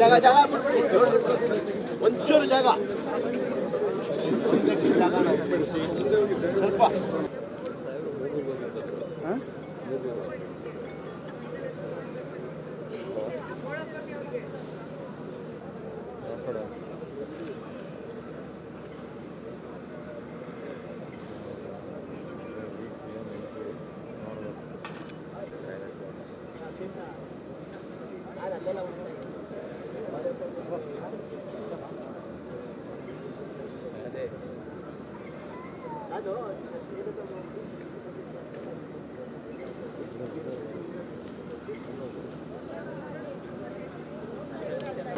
ಜಾಗ ಜಾಗ ಬಿಟ್ಬಿಡಿ ಒಂಚೂರು ಜಾಗ ಜಾಗ ನಾವು ಬಿಡ್ಸಿ. ಸ್ವಲ್ಪ ಎಲ್ಲ ಬೋಟ್ 그래. 아, 네. 나도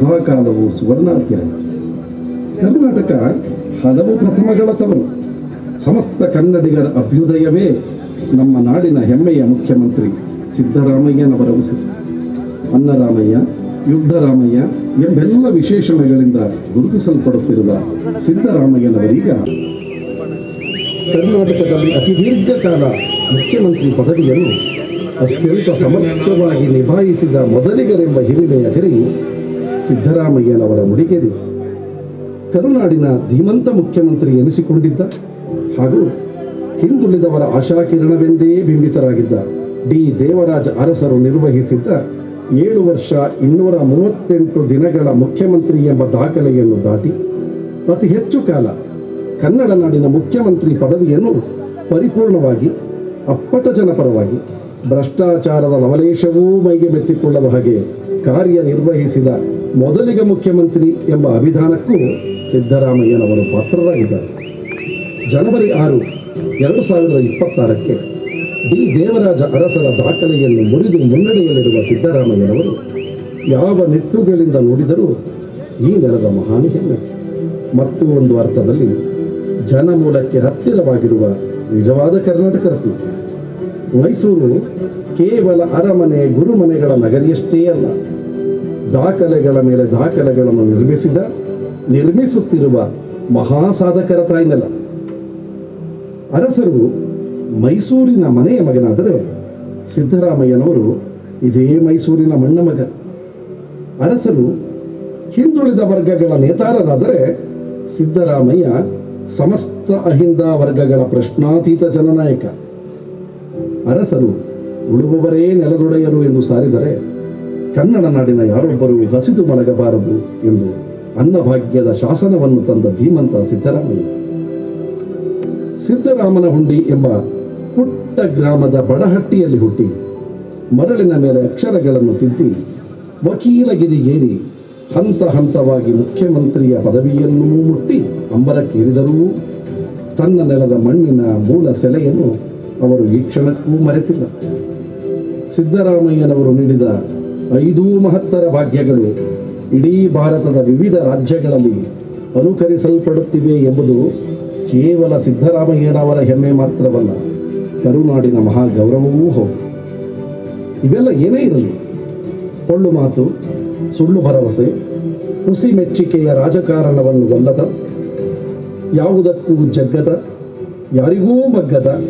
ನವಕಾಲವು ಸುವರ್ಣಾಧ್ಯಾಯ ಕರ್ನಾಟಕ ಹಲವು ಪ್ರಥಮಗಳ ತವರು ಸಮಸ್ತ ಕನ್ನಡಿಗರ ಅಭ್ಯುದಯವೇ ನಮ್ಮ ನಾಡಿನ ಹೆಮ್ಮೆಯ ಮುಖ್ಯಮಂತ್ರಿ ಸಿದ್ದರಾಮಯ್ಯನವರ ಉಸಿರು. ಅನ್ನರಾಮಯ್ಯ ಯುದ್ಧರಾಮಯ್ಯ ಎಂಬೆಲ್ಲ ವಿಶೇಷಣಗಳಿಂದ ಗುರುತಿಸಲ್ಪಡುತ್ತಿರುವ ಸಿದ್ದರಾಮಯ್ಯನವರೀಗ ಕರ್ನಾಟಕದಲ್ಲಿ ಅತಿ ದೀರ್ಘಕಾಲ ಮುಖ್ಯಮಂತ್ರಿ ಪದವಿಯನ್ನು ಅತ್ಯಂತ ಸಮರ್ಥವಾಗಿ ನಿಭಾಯಿಸಿದ ಮೊದಲಿಗರೆಂಬ ಹಿರಿಮೆಯ ಗರಿ ಸಿದ್ದರಾಮಯ್ಯನವರ ಮುಡಿಗೇರಿದೆ. ಕರುನಾಡಿನ ಧೀಮಂತ ಮುಖ್ಯಮಂತ್ರಿ ಎನಿಸಿಕೊಂಡಿದ್ದ ಹಾಗೂ ಹಿಂದುಳಿದವರ ಆಶಾಕಿರಣವೆಂದೇ ಬಿಂಬಿತರಾಗಿದ್ದ ಡಿ ದೇವರಾಜ ಅರಸರು ನಿರ್ವಹಿಸಿದ್ದ ಏಳು ವರ್ಷ ಇನ್ನೂರ ಮೂವತ್ತೆಂಟು ದಿನಗಳ ಮುಖ್ಯಮಂತ್ರಿ ಎಂಬ ದಾಖಲೆಯನ್ನು ದಾಟಿ, ಅತಿ ಹೆಚ್ಚು ಕಾಲ ಕನ್ನಡ ನಾಡಿನ ಮುಖ್ಯಮಂತ್ರಿ ಪದವಿಯನ್ನು ಪರಿಪೂರ್ಣವಾಗಿ, ಅಪ್ಪಟ ಜನಪರವಾಗಿ, ಭ್ರಷ್ಟಾಚಾರದ ಲವಲೇಶವೂ ಮೈಗೆ ಮೆತ್ತಿಕೊಳ್ಳದ ಹಾಗೆ ಕಾರ್ಯನಿರ್ವಹಿಸಿದ ಮೊದಲಿಗ ಮುಖ್ಯಮಂತ್ರಿ ಎಂಬ ಅಭಿಧಾನಕ್ಕೂ ಸಿದ್ದರಾಮಯ್ಯನವರು ಪಾತ್ರರಾಗಿದ್ದಾರೆ. ಜನವರಿ ಆರು, ಎರಡು ಸಾವಿರದ ಇಪ್ಪತ್ತಾರಕ್ಕೆ ಡಿ ದೇವರಾಜ ಅರಸರ ದಾಖಲೆಯನ್ನು ಮುರಿದು ಮುನ್ನಡೆಯಲ್ಲಿರುವ ಸಿದ್ದರಾಮಯ್ಯನವರು ಯಾವ ನಿಟ್ಟುಗಳಿಂದ ನೋಡಿದರೂ ಈ ನೆಲದ ಮಹಾನ್ ಹೆಮ್ಮೆ. ಮತ್ತು ಒಂದು ಅರ್ಥದಲ್ಲಿ ಜನಮೂಲಕ್ಕೆ ಹತ್ತಿರವಾಗಿರುವ ನಿಜವಾದ ಕರ್ನಾಟಕ ರತ್ನ. ಮೈಸೂರು ಕೇವಲ ಅರಮನೆ ಗುರುಮನೆಗಳ ನಗರಿಯಷ್ಟೇ ಅಲ್ಲ, ದಾಖಲೆಗಳ ಮೇಲೆ ದಾಖಲೆಗಳನ್ನು ನಿರ್ಮಿಸಿದ, ನಿರ್ಮಿಸುತ್ತಿರುವ ಮಹಾಸಾಧಕರ ತಾಯ್ನೆಲ. ಅರಸರು ಮೈಸೂರಿನ ಮನೆಯ ಮಗನಾದರೆ ಸಿದ್ದರಾಮಯ್ಯನವರು ಇದೇ ಮೈಸೂರಿನ ಮಣ್ಣ ಮಗ. ಅರಸರು ಹಿಂದುಳಿದ ವರ್ಗಗಳ ನೇತಾರರಾದರೆ ಸಿದ್ದರಾಮಯ್ಯ ಸಮಸ್ತ ಅಹಿಂದ ವರ್ಗಗಳ ಪ್ರಶ್ನಾತೀತ ಜನನಾಯಕ. ಅರಸರು ಉಳುವವರೇ ನೆಲದೊಡೆಯರು ಎಂದು ಸಾರಿದರೆ ಕನ್ನಡ ನಾಡಿನ ಯಾರೊಬ್ಬರೂ ಹಸಿದು ಮಲಗಬಾರದು ಎಂದು ಅನ್ನಭಾಗ್ಯದ ಶಾಸನವನ್ನು ತಂದ ಧೀಮಂತ ಸಿದ್ದರಾಮಯ್ಯ. ಸಿದ್ದರಾಮನ ಹುಂಡಿ ಎಂಬ ಪುಟ್ಟ ಗ್ರಾಮದ ಬಡಹಟ್ಟಿಯಲ್ಲಿ ಹುಟ್ಟಿ ಮರಳಿನ ಮೇಲೆ ಅಕ್ಷರಗಳನ್ನು ತಿದ್ದಿ ವಕೀಲಗಿರಿಗೇರಿ ಹಂತ ಹಂತವಾಗಿ ಮುಖ್ಯಮಂತ್ರಿಯ ಪದವಿಯನ್ನೂ ಮುಟ್ಟಿ ಅಂಬರಕ್ಕೇರಿದರೂ ತನ್ನ ನೆಲದ ಮಣ್ಣಿನ ಮೂಲ ಸೆಲೆಯನ್ನು ಅವರು ಈ ಕ್ಷಣಕ್ಕೂ ಮರೆತಿಲ್ಲ. ಸಿದ್ದರಾಮಯ್ಯನವರು ನೀಡಿದ ಐದೂ ಮಹತ್ತರ ಭಾಗ್ಯಗಳು ಇಡೀ ಭಾರತದ ವಿವಿಧ ರಾಜ್ಯಗಳಲ್ಲಿ ಅನುಕರಿಸಲ್ಪಡುತ್ತಿವೆ ಎಂಬುದು ಕೇವಲ ಸಿದ್ದರಾಮಯ್ಯನವರ ಹೆಮ್ಮೆ ಮಾತ್ರವಲ್ಲ. ಕರುನಾಡಿನ ಮಹಾ ಗೌರವವೂ ಹೌದು. ಇವೆಲ್ಲ ಏನೇ ಇರಲಿ ಪೊಳ್ಳು ಮಾತು, ಸುಳ್ಳು ಭರವಸೆ, ಹುಸಿ ಮೆಚ್ಚಿಕೆಯ ರಾಜಕಾರಣವನ್ನು ಒಲ್ಲದ, ಯಾವುದಕ್ಕೂ ಜಗ್ಗದ, ಯಾರಿಗೂ ಬಗ್ಗದ,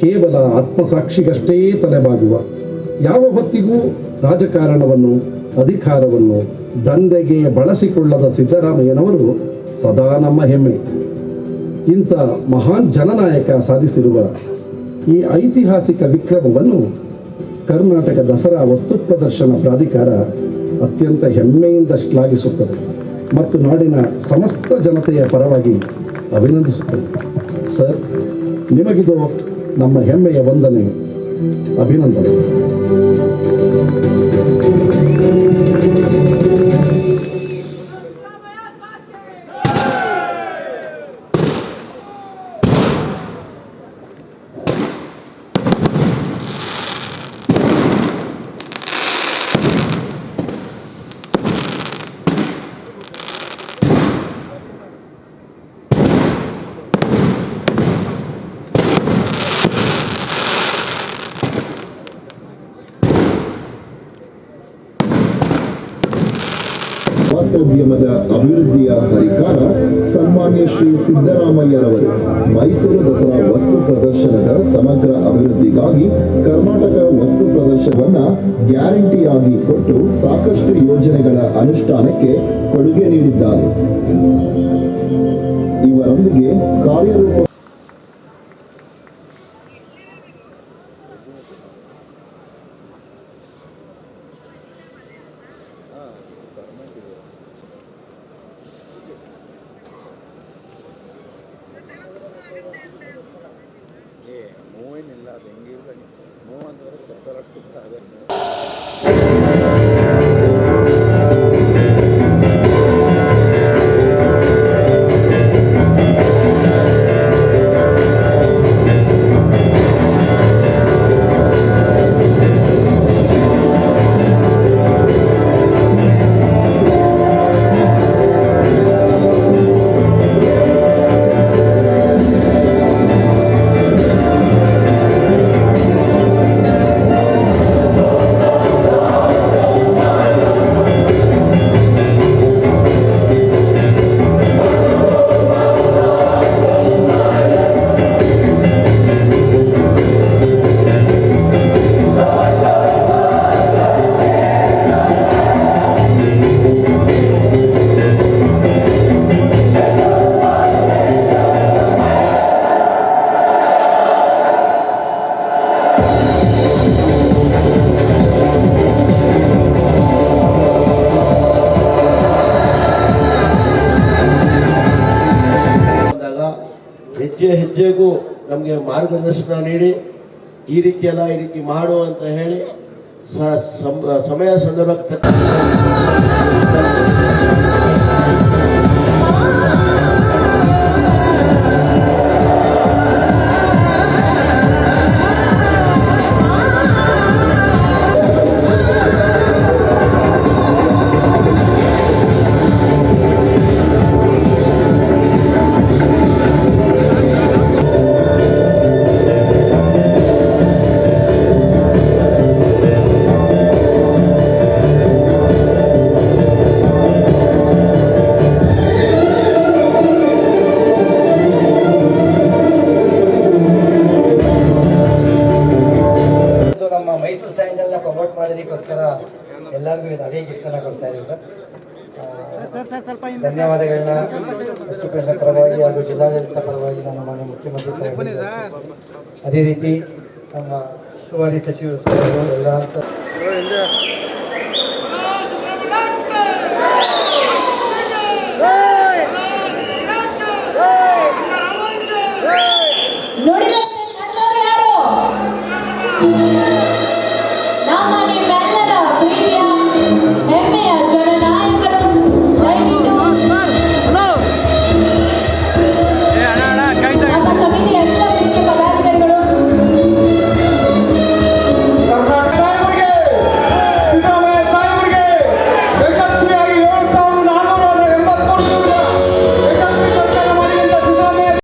ಕೇವಲ ಆತ್ಮಸಾಕ್ಷಿಗಷ್ಟೇ ತಲೆಬಾಗುವ, ಯಾವ ಹೊತ್ತಿಗೂ ರಾಜಕಾರಣವನ್ನು, ಅಧಿಕಾರವನ್ನು, ದಂಧೆಗೆ ಬಳಸಿಕೊಳ್ಳದ ಸಿದ್ದರಾಮಯ್ಯನವರು ಸದಾ ನಮ್ಮ ಹೆಮ್ಮೆ. ಇಂಥ ಮಹಾನ್ ಜನನಾಯಕ ಸಾಧಿಸಿರುವ ಈ ಐತಿಹಾಸಿಕ ವಿಕ್ರಮವನ್ನು ಕರ್ನಾಟಕ ದಸರಾ ವಸ್ತು ಪ್ರದರ್ಶನ ಪ್ರಾಧಿಕಾರ ಅತ್ಯಂತ ಹೆಮ್ಮೆಯಿಂದ ಶ್ಲಾಘಿಸುತ್ತದೆ ಮತ್ತು ನಾಡಿನ ಸಮಸ್ತ ಜನತೆಯ ಪರವಾಗಿ ಅಭಿನಂದಿಸುತ್ತದೆ. ಸರ್, ನಿಮಗಿದು ನಮ್ಮ ಹೆಮ್ಮೆಯ ವಂದನೆ, ಅಭಿನಂದನೆ. ಪ್ರವಾಸೋದ್ಯಮದ ಅಭಿವೃದ್ಧಿಯ ಹರಿಕಾರ ಸನ್ಮಾನ್ಯ ಶ್ರೀ ಸಿದ್ದರಾಮಯ್ಯರವರು. ಮೈಸೂರು ದಸರಾ ವಸ್ತು ಪ್ರದರ್ಶನದ ಸಮಗ್ರ ಅಭಿವೃದ್ಧಿಗಾಗಿ ಕರ್ನಾಟಕ ವಸ್ತು ಪ್ರದರ್ಶನವನ್ನ ಗ್ಯಾರಂಟಿಯಾಗಿ ಕೊಟ್ಟು ಸಾಕಷ್ಟು ಯೋಜನೆಗಳ ಅನುಷ್ಠಾನಕ್ಕೆ ಕೊಡುಗೆ ನೀಡಿದ್ದಾರೆ. ಇವರೊಂದಿಗೆ ಕಾರ್ಯರೂಪ olarak kurtardı. ನಮಗೆ ಮಾರ್ಗದರ್ಶನ ನೀಡಿ ಈ ರೀತಿ ಎಲ್ಲ ಈ ರೀತಿ ಮಾಡು ಅಂತ ಹೇಳಿ ಸಮಯ ಸಂದರ್ಭಕ್ಕೆ ಕೊಡ್ತಾ ಇದೆ ಸರ್. ಧನ್ಯವಾದಗಳನ್ನ ವಸ್ತುಪ್ರದರ್ಶನ ಪರವಾಗಿ ಹಾಗೂ ಜಿಲ್ಲಾಡಳಿತ ಪರವಾಗಿ ನಾನು ಮಾನ್ಯ ಮುಖ್ಯಮಂತ್ರಿ ಸಾಹೇಬರಿಗೆ ಅದೇ ರೀತಿ ನಮ್ಮ ಉಸ್ತುವಾರಿ ಸಚಿವರು ಸಾಹೇಬರು ಎಲ್ಲ ಅಂತ